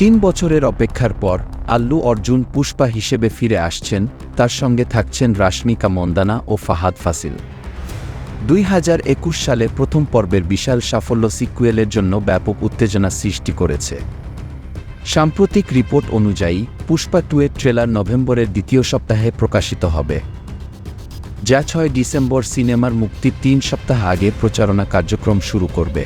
তিন বছরের অপেক্ষার পর আল্লু অর্জুন পুষ্পা হিসেবে ফিরে আসছেন, তার সঙ্গে থাকছেন রাশ্মিকা মন্দানা ও ফাহাদ ফাসিল। দুই হাজার একুশ সালে প্রথম পর্বের বিশাল সাফল্য সিকুয়েলের জন্য ব্যাপক উত্তেজনা সৃষ্টি করেছে। সাম্প্রতিক রিপোর্ট অনুযায়ী, পুষ্পা টু এর ট্রেলার নভেম্বরের দ্বিতীয় সপ্তাহে প্রকাশিত হবে। যা ছয় ডিসেম্বর সিনেমার মুক্তির তিন সপ্তাহ আগে প্রচারণা কার্যক্রম শুরু করবে।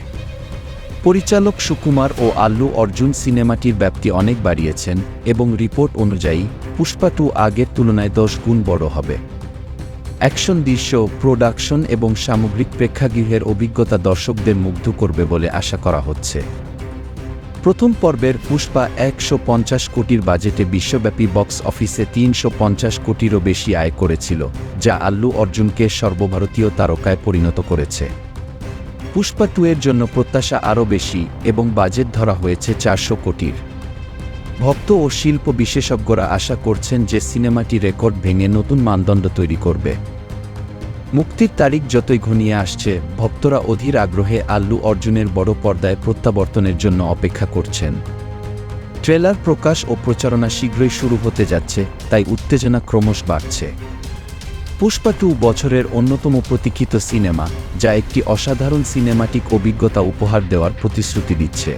পরিচালক সুকুমার ও আল্লু অর্জুন সিনেমাটির ব্যাপ্তি অনেক বাড়িয়েছেন এবং রিপোর্ট অনুযায়ী পুষ্পা টু আগের তুলনায় দশ গুণ বড় হবে। অ্যাকশন দৃশ্য, প্রোডাকশন এবং সামগ্রিক প্রেক্ষাগৃহের অভিজ্ঞতা দর্শকদের মুগ্ধ করবে বলে আশা করা হচ্ছে। প্রথম পর্বের পুষ্পা একশো পঞ্চাশ কোটির বাজেটে বিশ্বব্যাপী বক্স অফিসে তিনশো পঞ্চাশ কোটিরও বেশি আয় করেছিল, যা আল্লু অর্জুনকে সর্বভারতীয় তারকায় পরিণত করেছে। পুষ্পা টু এর জন্য প্রত্যাশা আরও বেশি এবং বাজেট ধরা হয়েছে চারশো কোটির। ভক্ত ও শিল্প বিশেষজ্ঞরা আশা করছেন যে সিনেমাটি রেকর্ড ভেঙে নতুন মানদণ্ড তৈরি করবে। মুক্তির তারিখ যতই ঘনিয়ে আসছে, ভক্তরা অধীর আগ্রহে আল্লু অর্জুনের বড় পর্দায় প্রত্যাবর্তনের জন্য অপেক্ষা করছেন। ট্রেলার প্রকাশ ও প্রচারণা শীঘ্রই শুরু হতে যাচ্ছে, তাই উত্তেজনা ক্রমশ বাড়ছে। পুষ্পা টু বছরের অন্যতম প্রতীক্ষিত সিনেমা, যা একটি অসাধারণ সিনেমাটিক অভিজ্ঞতা উপহার দেওয়ার প্রতিশ্রুতি দিচ্ছে।